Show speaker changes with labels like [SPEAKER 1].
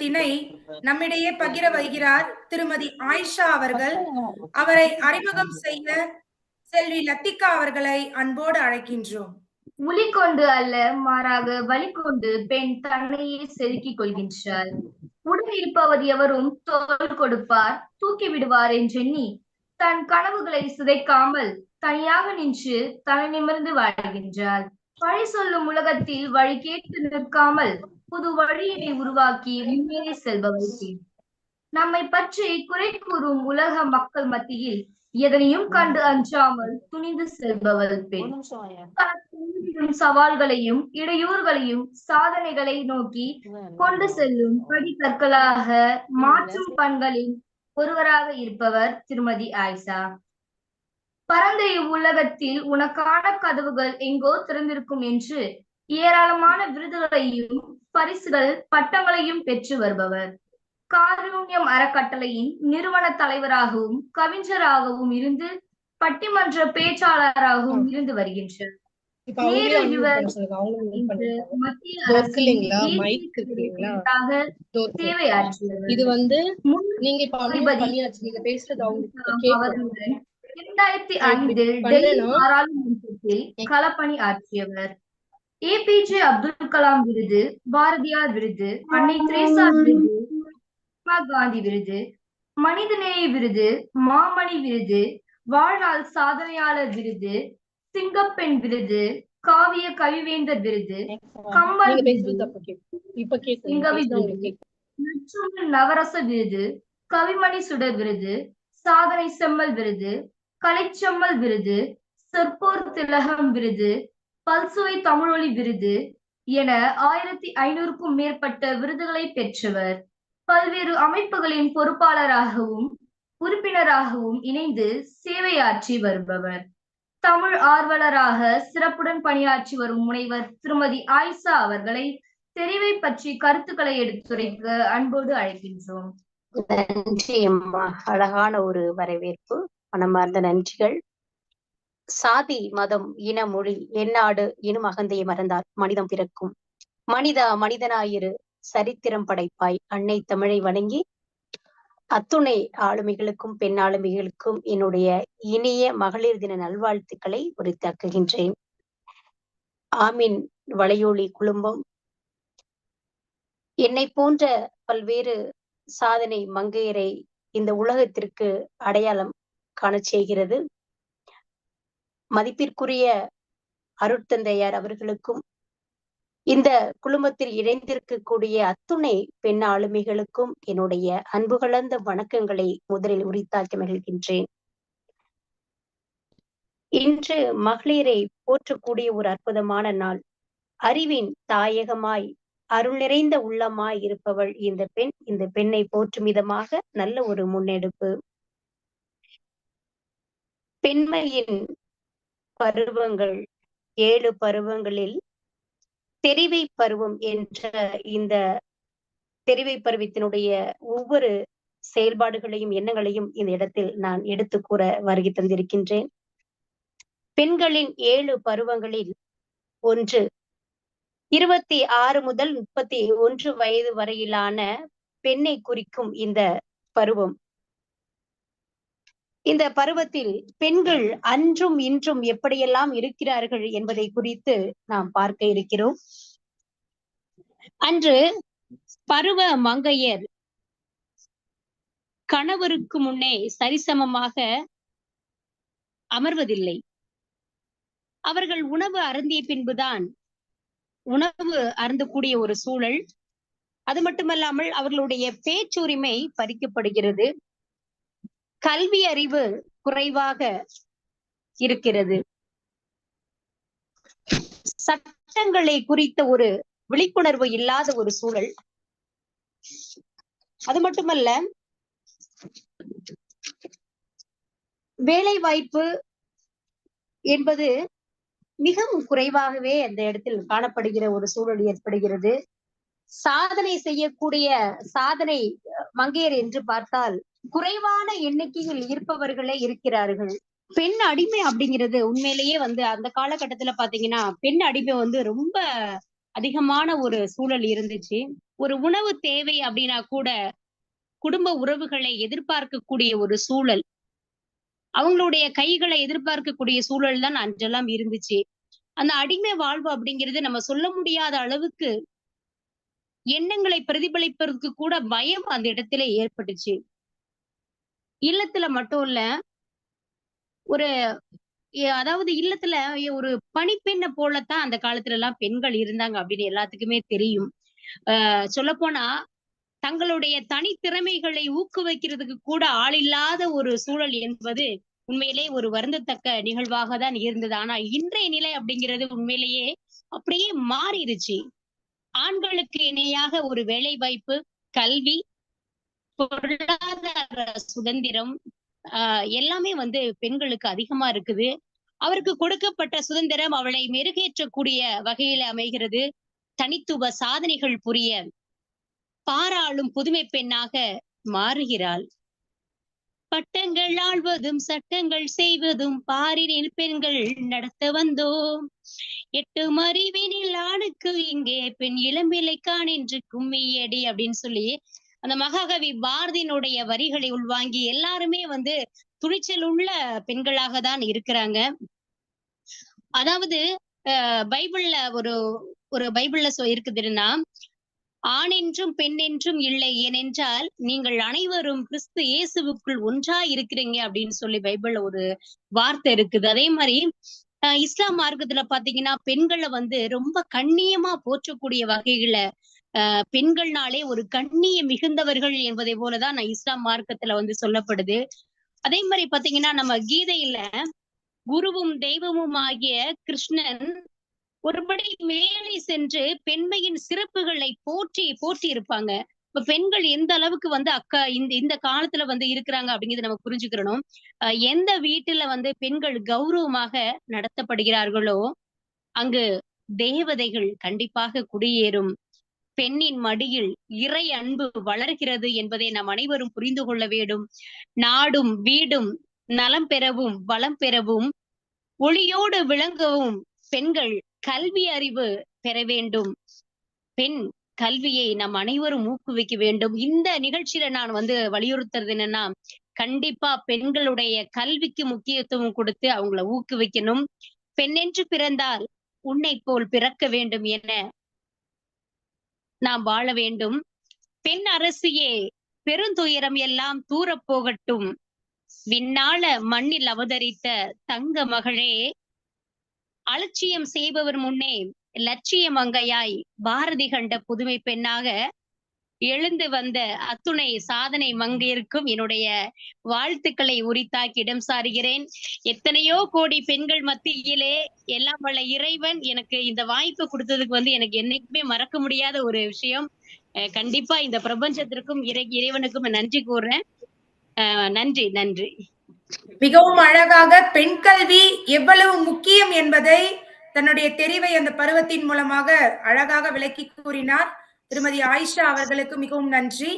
[SPEAKER 1] பெண்பால் நம்மிடையே பகிர வருகிறார் திருமதி ஆயிஷா அவர்கள். அவரை அறிமுகம் செய்ய செல்வி லத்திகா அவர்களை அன்போடு அழைக்கின்றோம்.
[SPEAKER 2] உளி கொண்டு அல்ல மாறாக வலி கொண்டு பெண் தன்னையே செதுக்கிக் கொள்கின்றார் உடன் இருப்பவர் எவரும் தோல் கொடுப்பார் தூக்கி விடுவார் என்றெண்ணி தன் கனவுகளை சிதைக்காமல் தனியாக நின்று தலை நிமிர்ந்து வாழ்கின்றாள். வழி சொல்லும் உலகத்தில் வழி கேட்டு நிற்காமல் புது வழியினை உருவாக்கி முன்னேறி செல்பவள் பெண் நம்மை பற்றி குறை கூறும் உலக மக்கள் மத்தியில் எதனையும் கண்டு அஞ்சாமல் துணிந்து செல்பவள் பெண். சவால்களையும் இடையூறுகளையும் சாதனைகளை நோக்கி கொண்டு செல்லும் படிக்கற்களாக மாற்றும் பண்களில் ஒருவராக இருப்பவர் திருமதி ஆயிஷா. பரந்த இவ்வுலகத்தில் உனக்கான கதவுகள் எங்கோ திறந்திருக்கும் என்று ஏராளமான விருதுகளையும் பரிசுகள் பட்டங்களையும் பெற்று வருபவர். காரூண்யம் அறக்கட்டளையின் நிறுவன தலைவராகவும் கவிஞராகவும் இருந்து பட்டிமன்ற பேச்சாளராகவும் இருந்து வருகின்றார்.
[SPEAKER 3] இதோ வந்து நீங்க இப்ப பண்ணியாச்சு. நீங்க பேசுறது அவங்களுக்கு
[SPEAKER 2] இரண்டாயிரத்தி ஐந்தில் டெல்லி? பாராளுமன்றத்தில் களப்பணி ஆற்றியவர். ஏபிஜே அப்துல் கலாம் விருது பாரதியார் விருது அன்னை திரேசா விருது மகாத்மா காந்தி விருது மனிதநேய விருது மாமணி விருது வாழ்நாள் சாதனையாளர் விருது சிங்கப்பெண் விருது காவிய கவிவேந்தர் விருது
[SPEAKER 3] கேட்கும்
[SPEAKER 2] நற்றமிழ் நவரச விருது கவிமணி சுடர் விருது சாதனை செம்மல் விருது கலைச்செம்மல் விருது செற்போர் திலகம் விருது பல்சுவை தமிழொலி விருது என ஆயிரத்தி ஐநூறுக்கும் மேற்பட்ட விருதுகளை பெற்றவர். பல்வேறு அமைப்புகளின் பொறுப்பாளராகவும் உறுப்பினராகவும் இணைந்து சேவையாற்றி வருபவர். தமிழ் ஆர்வலராக சிறப்புடன் பணியாற்றி வரும் முனைவர் திருமதி ஆயிஷா அவர்களை தெரிவை பற்றி கருத்துக்களை எடுத்துரைக்க அன்போடு அழைக்கின்றோம்.
[SPEAKER 4] நன்றி அம்மா. அழகான ஒரு வரவேற்பு. மனமார்ந்த நன்றிகள். சாதி மதம் இன மொழி எந்நாடு எனும் அகந்தையை மறந்தார். மனிதம் பிறக்கும். மனிதா மனிதனாயிரு சரித்திரம் படைப்பாய். அன்னை தமிழை வணங்கி அத்துணை ஆளுமைகளுக்கும் பெண் ஆளுமைகளுக்கும் என்னுடைய இனிய மகளிர் தின நல்வாழ்த்துக்களை உரித்தாக்குகின்றேன். ஆமீன் வளையோலி குழுமம். என்னை போன்ற பல்வேறு சாதனை மங்கையரை இந்த உலகத்திற்கு அடையாளம் காண செய்கிறது. மதிப்பிற்குரிய அருட்தந்தையார் அவர்களுக்கும் இந்த குழுமத்தில் இணைந்திருக்கக்கூடிய அத்துணை பெண் ஆளுமைகளுக்கும் என்னுடைய அன்பு கலந்த வணக்கங்களை முதலில் உரித்தாக்கி மகிழ்கின்றேன். இன்று மகளிரை போற்றக்கூடிய ஒரு அற்புதமான நாள். அறிவின் தாயகமாய் அருள் நிறைந்த உள்ளமாய் இருப்பவள் இந்த பெண் இந்த பெண்ணை போற்றும் விதமாக நல்ல ஒரு முன்னெடுப்பு. பெண்மையின் பருவங்கள் ஏழு பருவங்களில் தெரிவை பருவம் என்ற இந்த தெரிவை பருவத்தினுடைய ஒவ்வொரு செயல்பாடுகளையும் எண்ணங்களையும் இந்த இடத்தில் நான் எடுத்து கூற வருகை தந்திருக்கின்றேன். பெண்களின் ஏழு பருவங்களில் ஒன்று இருபத்தி ஆறு முதல் முப்பத்தி ஒன்று வயது வரையிலான பெண்ணை குறிக்கும் இந்த பருவம். இந்த பருவத்தில் பெண்கள் அன்றும் இன்றும் எப்படியெல்லாம் இருக்கிறார்கள் என்பதை குறித்து நாம் பார்க்க இருக்கிறோம். அன்று பருவ மங்கையர் கணவருக்கு முன்னே சரிசமமாக அமர்வதில்லை. அவர்கள் உணவு அருந்திய பின்புதான் உணவு அருந்தக்கூடிய ஒரு சூழல். அது மட்டுமல்லாமல் அவர்களுடைய பேச்சுரிமை பறிக்கப்படுகிறது. கல்வி அறிவு குறைவாக இருக்கிறது. சட்டங்களை குறித்த ஒரு விழிப்புணர்வு இல்லாத ஒரு சூழல். அது மட்டுமல்ல வேலை வாய்ப்பு என்பது மிகவும் குறைவாகவே அந்த இடத்தில் காணப்படுகிற ஒரு சூழல் ஏற்படுகிறது. சாதனை செய்யக்கூடிய சாதனை மங்கையர் என்று பார்த்தால் குறைவான எண்ணிக்கையில் இருப்பவர்களே இருக்கிறார்கள். பெண் அடிமை அப்படிங்கிறது உண்மையிலேயே வந்து அந்த காலகட்டத்துல பாத்தீங்கன்னா பெண் அடிமை வந்து ரொம்ப அதிகமான ஒரு சூழல் இருந்துச்சு. ஒரு உணவு தேவை அப்படின்னா கூட குடும்ப உறவுகளை எதிர்பார்க்கக்கூடிய ஒரு சூழல். அவங்களுடைய கைகளை எதிர்பார்க்கக்கூடிய சூழல் தான் அன்றெல்லாம் இருந்துச்சு. அந்த அடிமை வாழ்வு அப்படிங்கிறது நம்ம சொல்ல முடியாத அளவுக்கு எண்ணங்களை பிரதிபலிப்பதற்கு கூட பயம் அந்த இடத்துல ஏற்பட்டுச்சு. இல்லத்துல மட்டும் இல்ல ஒரு அதாவது இல்லத்துல ஒரு பணிப்பெண்ணை போலத்தான் அந்த காலத்துல எல்லாம் பெண்கள் இருந்தாங்க அப்படின்னு எல்லாத்துக்குமே தெரியும். ஆஹ் சொல்லப்போனா தங்களுடைய தனித்திறமைகளை ஊக்குவிக்கிறதுக்கு கூட ஆள் இல்லாத ஒரு சூழல் என்பது உண்மையிலே ஒரு வருந்தத்தக்க நிகழ்வாக தான் இருந்தது. ஆனா இன்றைய நிலை அப்படிங்கிறது உண்மையிலேயே அப்படியே மாறிடுச்சு. ஆண்களுக்கு இணையாக ஒரு வேலை வாய்ப்பு கல்வி பொருளாதார சுதந்திரம் ஆஹ் எல்லாமே வந்து பெண்களுக்கு அதிகமா இருக்குது. அவருக்கு கொடுக்கப்பட்ட சுதந்திரம் அவளை மெருகேற்றக்கூடிய வகையில அமைகிறது. தனித்துவ சாதனைகள் புரிய பாராளும் புதுமை பெண்ணாக மாறுகிறாள். பட்டங்கள் ஆழ்வதும் சட்டங்கள் செய்வதும் பாரினில் பெண்கள் நடத்த வந்தோம். எட்டு மறிவினில் ஆணுக்கு இங்கே பெண் இளம்பிலைக்கான் என்று கும்மியடி அப்படின்னு சொல்லி அந்த மகாகவி பாரதியினுடைய வரிகளை உள்வாங்கி எல்லாருமே வந்து துணிச்சல் உள்ள பெண்களாக தான் இருக்கிறாங்க. அதாவது பைபிள்ல ஒரு ஒரு பைபிள்ல சொ இருக்குதுன்னா ஆண் என்றும் பெண் என்றும் இல்லை ஏனென்றால் நீங்கள் அனைவரும் கிறிஸ்து இயேசுவுக்குள் ஒன்றா இருக்கிறீங்க அப்படின்னு சொல்லி பைபிள்ல ஒரு வார்த்தை இருக்குது. அதே மாதிரி இஸ்லாம் மார்க்கத்துல பாத்தீங்கன்னா பெண்களை வந்து ரொம்ப கண்ணியமா போற்றக்கூடிய வகையில பெண்கள்னாலே ஒரு கண்ணிய மிகுந்தவர்கள் என்பதை போலதான் நான் இஸ்லாம் மார்க்கத்துல வந்து சொல்லப்படுது. அதே மாதிரி பாத்தீங்கன்னா நம்ம கீதையில குருவும் தெய்வமும் ஆகிய கிருஷ்ணன் ஒருபடி மேலே சென்று பெண்மையின் சிறப்புகளை போற்றி போற்றி இருப்பாங்க. இப்ப பெண்கள் எந்த அளவுக்கு வந்து அக்கா இந்த இந்த காலத்துல வந்து இருக்கிறாங்க அப்படிங்கறத நம்ம புரிஞ்சுக்கிறணும். அஹ் எந்த வீட்டுல வந்து பெண்கள் கௌரவமாக நடத்தப்படுகிறார்களோ அங்கு தேவதைகள் கண்டிப்பாக குடியேறும். பெண்ணின் மடியில் இறை அன்பு வளர்கிறது என்பதை நாம் அனைவரும் புரிந்து கொள்ள வேண்டும். நாடும் வீடும் நலம் பெறவும் வளம் பெறவும் ஒளியோடு விளங்கவும் பெண்கள் கல்வி அறிவு பெற வேண்டும். பெண் கல்வியை நாம் அனைவரும் ஊக்குவிக்க வேண்டும். இந்த நிகழ்ச்சியில நான் வந்து வலியுறுத்துறது என்னன்னா கண்டிப்பா பெண்களுடைய கல்விக்கு முக்கியத்துவம் கொடுத்து அவங்கள ஊக்குவிக்கணும். பெண்ணென்று பிறந்தால் உன்னை போல் பிறக்க வேண்டும் என நாம் வாழ வேண்டும். பெண் அரசியே பெருந்துயரம் எல்லாம் தூரப் போகட்டும். மண்ணில் அவதரித்த தங்க மகளே அலட்சியம் செய்பவர் முன்னே லட்சிய மங்கையாய் பாரதி கண்ட புதுமை பெண்ணாக எழுந்து வந்த அத்துணை சாதனை மங்கையருக்கும் என்னுடைய வாழ்த்துக்களை உரித்தாக்கி இடம் சாருகிறேன். எத்தனையோ கோடி பெண்கள் மத்தியிலே எல்லாம் வல்ல இறைவன் எனக்கு இந்த வாய்ப்பு கொடுத்ததுக்கு வந்து எனக்கு என்னைக்குமே மறக்க முடியாத ஒரு விஷயம். அஹ் கண்டிப்பா இந்த பிரபஞ்சத்திற்கும் இறை இறைவனுக்கும் நன்றி கூறுறேன். நன்றி நன்றி.
[SPEAKER 1] மிகவும் அழகாக பெண் கல்வி எவ்வளவு முக்கியம் என்பதை தன்னுடைய தெரிவை அந்த பருவத்தின் மூலமாக அழகாக விளக்கி கூறினார். திருமதி ஆயிஷா அவர்களுக்கு மிகவும் நன்றி.